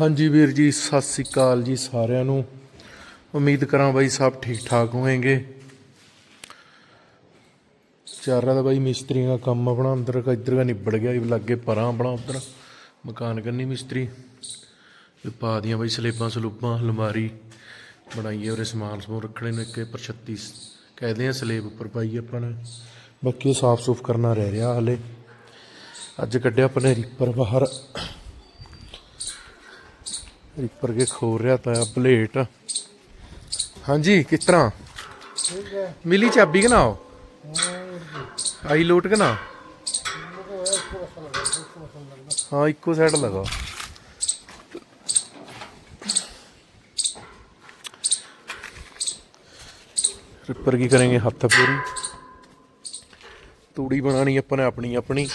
ਹਾਂਜੀ ਵੀਰ ਜੀ, ਸਤਿ ਸ੍ਰੀ ਅਕਾਲ ਜੀ ਸਾਰਿਆਂ ਨੂੰ। ਉਮੀਦ ਕਰਾਂ ਬਾਈ ਸਭ ਠੀਕ ਠਾਕ ਹੋਣਗੇ ਚਾਰਾ ਦਾ ਬਾਈ ਮਿਸਤਰੀਆਂ ਦਾ ਕੰਮ ਆਪਣਾ, ਅੰਦਰ ਕਾ ਇੱਧਰ ਕਾ ਨਿਬੜ ਗਿਆ ਇਹ ਲੱਗੇ ਪਰਾਂ ਆਪਣਾ ਉਧਰ, ਮਕਾਨ ਕਰਨੀ ਮਿਸਤਰੀ। ਇਹ ਪਾ ਦੀਆਂ ਬਾਈ ਸਲੇਬਾਂ, ਸਲੂਬਾਂ, ਅਲਮਾਰੀ, ਬਣਾਈ ਹੈ ਉਹਦੇ ਸਮਾਨ ਸਮੂਨ ਰੱਖਣੇ ਨੇ, ਇੱਕ ਪਰ 36 ਆ ਸਲੇਬ ਉੱਪਰ ਪਾਈ ਆਪਾਂ ਨੇ। ਬਾਕੀ ਸਾਫ਼ ਸੂਫ ਕਰਨਾ ਰਹਿ ਰਿਹਾ ਹਲੇ। ਅੱਜ ਕੱਢਿਆ ਆਪਾਂ ਨੇ ਰੀਪਰ ਬਾਹਰ। ਰੀਪਰ ਕੇ ਖੋਲ ਰਿਹਾ ਤਾਂ ਪਲੇਟ ਹਾਂਜੀ ਕਿਸ ਤਰ੍ਹਾਂ ਮਿਲੀ ਚਾਬੀ ਕਿ ਨਾ ਉਹ? ਆਈ ਲੋਟ ਕਿ ਨਾ हाँ इको साइड लगा रिपर की करेंगे हथ पूरी ਤੂੜੀ ਬਣਾਣੀ ਆਪਾਂ ਨੇ ਆਪਣੀ ਆਪਣੀ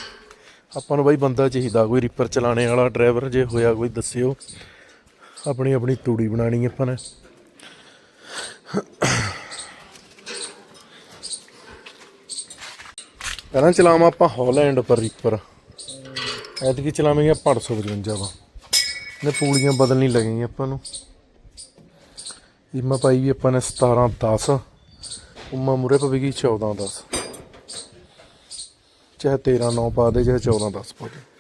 ਆਪਾਂ ਨੂੰ ਬਾਈ ਬੰਦਾ ਚਾਹੀਦਾ ਕੋਈ ਰਿਪਰ ਚਲਾਣੇ ਵਾਲਾ ਡਰਾਈਵਰ ਜੇ ਹੋਇਆ ਕੋਈ ਦੱਸਿਓ ਆਪਣੀ ਆਪਣੀ ਤੂੜੀ ਬਣਾਣੀ ਆਪਾਂ ਨੇ। ਪਹਿਲਾਂ ਚਲਾਵਾਂ ਆਪਾਂ ਹਾਲੈਂਡ ਪਰ ਰਿਪਰ ਐਤਕੀ ਚਲਾਵਾਂਗੇ ਆਪਾਂ 855 ਵਾ। ਨੇ ਪੂਲੀਆਂ ਬਦਲਣੀ ਲੱਗੀਆਂ ਆਪਾਂ ਨੂੰ। ਇਮਾ ਪਾਈ ਵੀ ਆਪਾਂ ਨੇ 17 10 ਉਮਾ ਮੁਰੇ ਪਵੇਗੀ 14 10 ਚਾਹੇ 13 9 ਪਾ ਦੇ, ਚਾਹੇ 14 10 ਪਾ ਦੇ।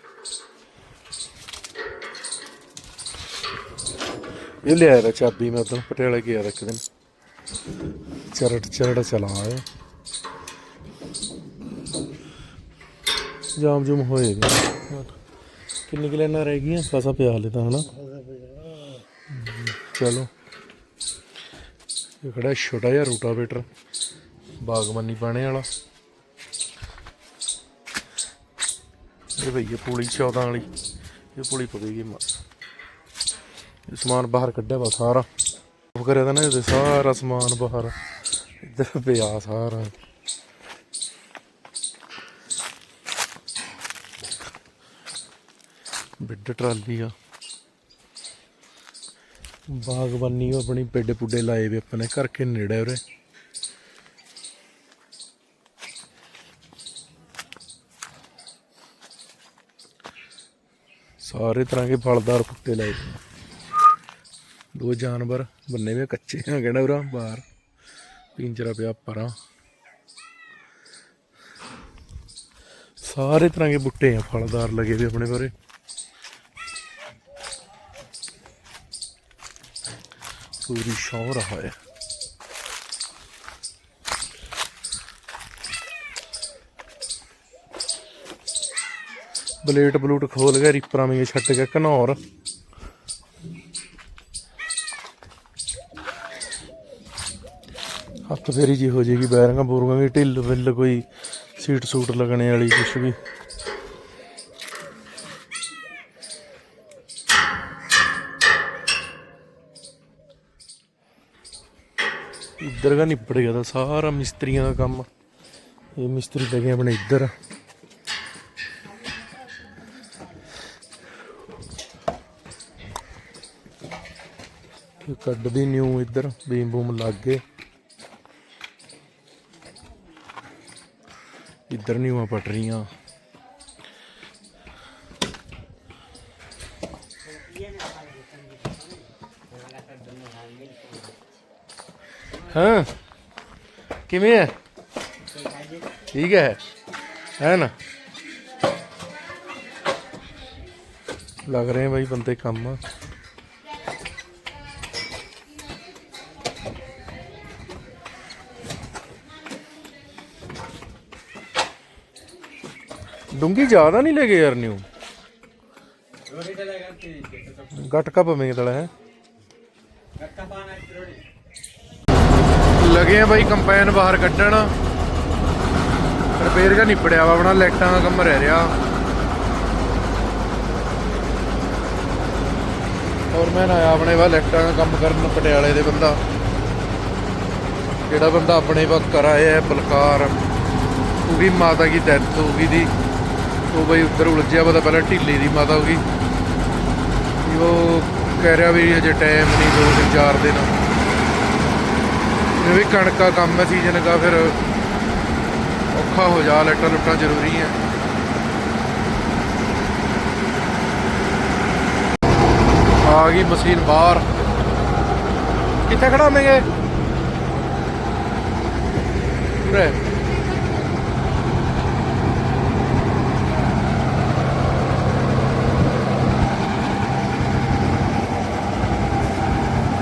ਇਹ ਲਿਆਇਆ ਤਾ ਚਾਬੀ ਮੈਂ ਉਦੋਂ ਪਟਿਆਲੇ ਗਿਆ ਤਾ ਇੱਕ ਦਿਨ। ਚਰਟ ਚਰਟ ਚਲਾ ਆਇਆ। ਜਾਮ ਜੁਮ ਹੋਏ ਵੇ ਕਿੰਨੀ ਕਿ ਲੈਣਾ ਰਹਿ ਗਈਆਂ? ਫਸਾ ਪਿਆ ਹਲੇ ਤਾਂ, ਹਨਾ? ਚਲੋ। ਇਹ ਖੜਾ ਛੋਟਾ ਜਿਹਾ ਰੂਟਾਵੇਟਰ, ਬਾਗਬਾਨੀ ਪਾਣੇ ਵਾਲਾ। ਇਹ ਭਈਏ ਪੁਲੀ 14 ਵਾਲੀ, ਇਹ ਪੁਲੀ ਪਵੇਗੀ ਮਾ ਸਮਾਨ ਬਾਹਰ ਕੱਢਿਆ ਵਾ ਸਾਰਾ। ਉਹ ਕਰਿਆ ਤਾਂ ਨਾ ਇਹਦੇ ਸਾਰਾ ਸਮਾਨ ਬਾਹਰ। ਇੱਧਰ ਪਿਆ ਸਾਰਾ। ਬਿੱਡ ਟਰਾਲੀ ਆ। ਬਾਗਬਾਨੀ ਉਹ ਆਪਣੀ ਪੇਡੇ ਪੁੱਡੇ ਲਾਏ ਵੇ ਆਪਣੇ ਘਰ ਕੇ ਨੇੜੇ ਉਰੇ। ਸਾਰੇ ਤਰ੍ਹਾਂ ਦੇ ਫਲਦਾਰ ਬੂਟੇ ਲਾਏ। ਦੋ ਜਾਨਵਰ, ਬੰਨੇ ਵੇ ਕੱਚੇ ਆ ਕਿਹੜਾ ਉਰਾ, ਬਾਹਰ। ਪਿੰਜਰਾ ਪਿਆ ਪਰਾਂ। ਸਾਰੇ ਤਰ੍ਹਾਂ ਦੇ ਬੂਟੇ ਆ, ਫਲਦਾਰ ਲੱਗੇ ਵੇ ਆਪਣੇ ਬਾਰੇ। ਪੂਰੀ ਸ਼ੌਂ ਰਹਾ ਹੈ। ਬਲੇਟ ਬਲੂਟ ਖੋਲ ਕੇ ਰੀਪਰਾਂ ਵਿੱਚ ਛੱਟ ਗਿਆ ਘਨੌਰ। ਬਥੇਰੀ ਫੇਰੀ ਜੀ ਹੋ ਜੇਗੀ ਬੈਰਿੰਗਾਂ ਬੂਰਗਾਂ ਵੀ, ਢਿੱਲ ਵਿੱਲ ਕੋਈ ਸੀਟ ਸੂਟ ਲੱਗਣੇ ਵਾਲੀ ਕੁਛ ਵੀ। ਇੱਧਰ ਦਾ ਨਿਬੜ ਗਿਆ ਦਾ ਸਾਰਾ ਮਿਸਤਰੀਆਂ ਦਾ ਕੰਮ। ਇਹ ਮਿਸਤਰੀ ਲੱਗੇ ਆਪਣੇ ਇੱਧਰ। ਕੱਢਦੀ ਨਿਊ ਇੱਧਰ, ਬੀਮ ਬੂਮ ਲੱਗ ਗਏ। ਇੱਧਰ ਨਿਊਆਂ ਪਟਰੀਆਂ ਹਾਂ। ਕਿਵੇਂ ਹੈ ਠੀਕ ਹੈ ਹੈ ਨਾ। ਲੱਗ ਰਹੇ ਭਾਈ ਬੰਦੇ ਕੰਮ। ਡੂੰਗੀ ਜ਼ਿਆਦਾ ਨਹੀਂ ਲੈ ਗਏ ਯਾਰ ਨਿਊ ਗਟਕਾ ਪਵੇਂ ਹੈ। ਲਗੇ ਆ ਬਾਈ ਕੰਪੈਨ ਬਾਹਰ ਕੱਢਣ। ਰਿਪੇਅਰ ਕਾ ਨਿਪੜਿਆ ਵਾ ਆਪਣਾ, ਲਾਈਟਾਂ ਦਾ ਕੰਮ ਰਹਿ ਰਿਹਾ। ਔਰ ਮੈਂ ਆਇਆ ਆਪਣੇ ਵਾ, ਲਾਈਟਾਂ ਦਾ ਕੰਮ ਕਰਨ ਪਟਿਆਲੇ ਦੇ ਬੰਦਾ। ਜਿਹੜਾ ਬੰਦਾ ਆਪਣੇ ਵਾ ਕਰਾਇਆ ਹੈ, ਬਲਕਾਰ। ਉਹਦੀ ਮਾਤਾ ਦੀ ਡੈਥ ਹੋ ਗਈ ਦੀ। ਉਹ ਬਈ ਉੱਧਰ ਉਲਝਿਆ ਪਤਾ ਪਹਿਲਾਂ ਢਿੱਲੇ ਦੀ ਮਾਤਾ ਹੋ ਗਈ। ਉਹ ਕਹਿ ਰਿਹਾ ਵੀ ਅਜੇ ਟਾਈਮ ਨਹੀਂ ਦੋ ਦਿਨ, ਚਾਰ ਦਿਨ। ਇਹ ਵੀ ਕਣਕ ਦਾ ਕੰਮ ਹੈ ਸੀਜ਼ਨ ਦਾ, ਫਿਰ ਔਖਾ ਹੋ ਜਾ ਲੈਟਾਂ ਲੁੱਟਾਂ ਜ਼ਰੂਰੀ ਹੈ। ਆ ਗਈ ਮਸ਼ੀਨ ਬਾਹਰ। ਕਿੱਥੇ ਖੜਾਵਾਂਗੇ ਉਰੇ।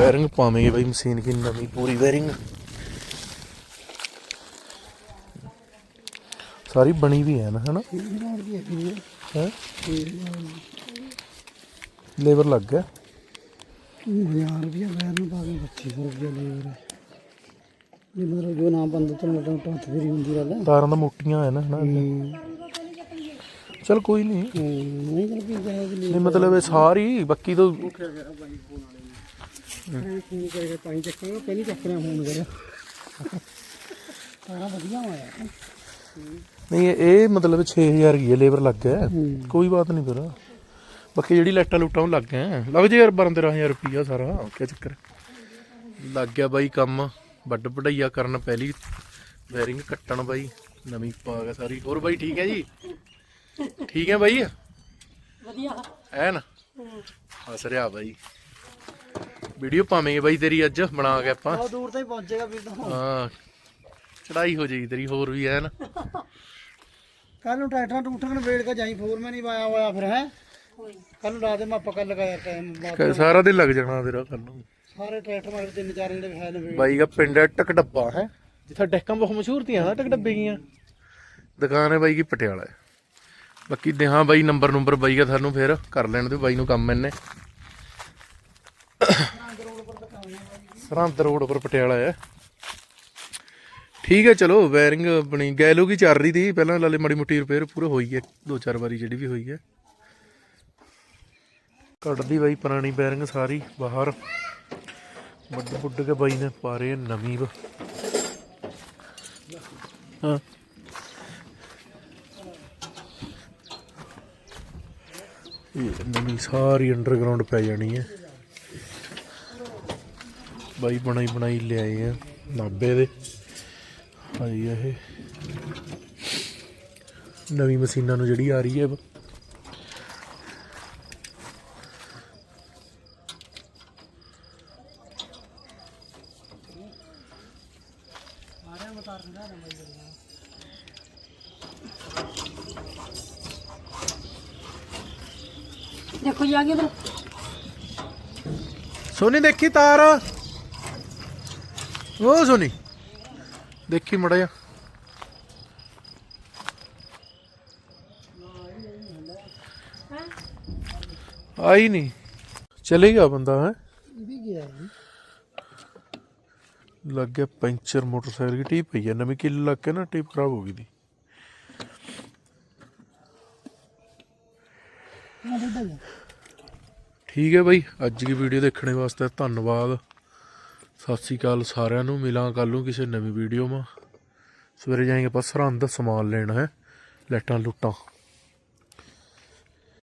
ਬੈਰਿੰਗ ਪਾਵੇਂਗੇ ਭਾਈ ਮਸ਼ੀਨ ਕੀ ਨਵੀਂ ਪੂਰੀ ਬੈਰਿੰਗ ਸਾਰੀ ਬਣੀ ਵੀ ਹੈ ਨਾ ਹਨਾ? ਹੈ? ਲੇਬਰ ਲੱਗ ਗਿਆ। ਹਜ਼ਾਰ ਰੁਪਇਆ ਵੈਰ ਨੂੰ ਪਾ ਕੇ 2500 ਰੁਪਇਆ ਲੇਬਰ ਹੈ ਇਹ ਮਤਲਬ ਜੋ ਨਾਮ ਬੰਦ ਤੋਂ ਮੋਟਾ ਮੋਟਾ ਹੱਥ ਫੇਰੀ ਹੁੰਦੀ ਹੈ ਤਾਰਾਂ ਤਾਂ ਮੋਟੀਆਂ ਹੈ ਨਾ ਹਨਾ? ਚਲ ਕੋਈ ਨਹੀਂ। ਨਹੀਂ ਮਤਲਬ ਇਹ ਸਾਰੀ ਬੱਕੀ ਤੋਂ ਨਹੀਂ ਫੋਨ ਕਰਕੇ ਤਾਂ ਹੀ ਚੱਕਾਂਗਾ ਪਹਿਲੀ ਚੱਕ ਰਿਆ ਫੋਨ ਕਰਿਆ ਤਾਰਾ ਵਧੀਆ ਹੋਇਆ ਨਹੀਂ ਇਹ- ਮਤਲਬ 6000 ਹੀ ਹੈ ਲੇਬਰ ਲੱਗ ਗਿਆ। ਕੋਈ ਬਾਤ ਨਹੀਂ ਫਿਰ। ਬਾਕੀ ਜਿਹੜੀ ਲਾਈਟਾਂ ਲੂਟਾਂ ਉਹ ਲੱਗ ਗਏ ਲੱਗ ਜੇ ਯਾਰ 12 13000 ਰੁਪਈਆ ਸਾਰਾ। ਕੀ ਚੱਕਰ? ਲੱਗ ਗਿਆ ਬਾਈ ਕੰਮ। ਵੱਡ ਵਡਈਆ ਕਰਨ ਪਹਿਲੀ। ਵੈਰਿੰਗ ਕੱਟਣ ਬਾਈ। ਨਵੀਂ ਪਾ ਗਿਆ ਸਾਰੀ। ਹੋਰ ਬਾਈ ਠੀਕ ਹੈ ਜੀ? ਠੀਕ ਹੈ ਬਾਈ? ਵਧੀਆ। ਐ ਨਾ ਹੱਸ ਰਿਹਾ ਬਾਈ। ਵੀਡੀਓ ਪਾਵਾਂਗੇ ਬਾਈ ਤੇਰੀ ਅੱਜ ਬਣਾ ਕੇ ਆਪਾਂ। ਬਹੁਤ ਦੂਰ ਤਾਈਂ ਪਹੁੰਚੇਗਾ ਵੀਰ ਤਾਂ। ਹਾਂ ਚੜਾਈ ਹੋ ਜਾਏਗੀ ਤੇਰੀ ਹੋਰ ਵੀ ਨਾ। ਕੱਲ ਨੂੰ ਟਰੈਕਟਰਾਂ ਟੂਟਰ ਵੇੜ ਕੇ ਜਾਈ ਫੋਰਮੈਨ ਹੀ ਪਾਇਆ ਹੋਇਆ ਫਿਰ ਹੈ? ਕੱਲ ਨੂੰ ਰਾਤ ਦੇ ਮੈਂ ਪਕੜ ਲਗਾਇਆ ਟਾਈਮ ਸਾਰਾ ਦਿਨ ਲੱਗ ਜਾਣਾ ਤੇਰਾ ਕੱਲ ਨੂੰ। ਸਾਰੇ ਟਰੈਕਟਰ ਮਾਰੇ ਤਿੰਨ ਚਾਰ ਜਿਹੜੇ ਹੈ ਨੇ ਬਾਈ ਦਾ ਪਿੰਡ ਹੈ ਟਕ ਡੱਬਾ ਹੈ? ਜਿੱਥੇ ਡੈਕਾਂ ਬਹੁਤ ਮਸ਼ਹੂਰ ਤੀਆਂ ਨਾ ਟਕ ਡੱਬੇ ਗੀਆਂ। ਦੁਕਾਨ ਹੈ ਬਾਈ ਕੀ ਪਟਿਆਲਾ ਹੈ। ਬਾਕੀ ਦੇ ਹਾਂ ਬਾਈ ਨੰਬਰ ਨੰਬਰ ਬਾਈ ਦਾ ਤੁਹਾਨੂੰ ਫੇਰ ਕਰ ਲੈਣ ਤੇ ਬਾਈ ਨੂੰ ਕੰਮ ਇਹਨੇ ਸਰਹੰਦ ਰੋਡ ਉੱਪਰ ਪਟਿਆਲਾ ਹੈ। ਠੀਕ ਹੈ, ਚਲੋ ਵਾਇਰਿੰਗ ਆਪਣੀ ਗੈਲੋ ਕੀ ਚੱਲ ਰਹੀ ਤੀ ਪਹਿਲਾਂ ਲਾਲੇ ਮਾੜੀ ਮੋਟੀ ਰਿਪੇਅਰ ਪੂਰਾ ਹੋਈ ਹੈ। ਦੋ ਚਾਰ ਵਾਰੀ ਜਿਹੜੀ ਵੀ ਹੋਈ ਹੈ। ਕੱਢਦੀ ਬਾਈ ਪੁਰਾਣੀ ਬੈਰਿੰਗ ਸਾਰੀ ਬਾਹਰ। ਵੱਡ ਵੱਡ ਕੇ ਬਾਈ ਨੇ ਪਾ ਰਹੇ ਨਵੀਂ ਵਾ ਹਾਂ। ਇਹ ਨਵੀਂ ਸਾਰੀ ਅੰਡਰਗਰਾਉਂਡ ਪੈ ਜਾਣੀ ਹੈ। ਬਾਈ ਬਣਾਈ ਬਣਾਈ ਲਿਆਏ ਆ ਨਾਬੇ ਦੇ। ਆਈ ਆ ਇਹ। ਨਵੀਂ ਮਸ਼ੀਨਾਂ ਨੂੰ ਜਿਹੜੀ ਆ ਰਹੀ ਹੈ ਦੇਖੋ ਜੀ ਆ ਗਏ ਉਧਰ ਸੋਨੀ ਦੇਖੀ ਤਾਰ। ਉਹ ਸੋਨੀ। ਦੇਖੀ ਮੜਾ ਜਾ ਆਈ ਨਹੀਂ। ਚਲੇਗਾ ਬੰਦਾ, ਹੈ। ਵੀ ਗਿਆ ਲੱਗ ਗਿਆ ਪੈਂਚਰ ਮੋਟਰਸਾਈਕਲ ਦੀ ਟੀਪ ਪਈ ਹੈ ਨਵੀਂ ਕਿੱਲ ਲੱਗ ਕੇ ਨਾ ਟੀਪ ਖਰਾਬ ਹੋ ਗਈ ਦੀ। ਠੀਕ ਹੈ ਬਾਈ, ਅੱਜ ਦੀ ਵੀਡੀਓ ਦੇਖਣ ਵਾਸਤੇ ਧੰਨਵਾਦ। ਸਤਿ ਸ੍ਰੀ ਅਕਾਲ ਸਾਰਿਆਂ ਨੂੰ। ਮਿਲਾਂ ਕੱਲ ਨੂੰ ਕਿਸੇ ਨਵੀਂ ਵੀਡੀਓ ਮਾ ਸਵੇਰੇ ਜਾਏਂਗੇ ਆਪਾਂ ਸਰਹੰਦ ਸਮਾਨ ਲੈਣਾ ਹੈ। ਲੈਟਾਂ ਲੁੱਟਾਂ।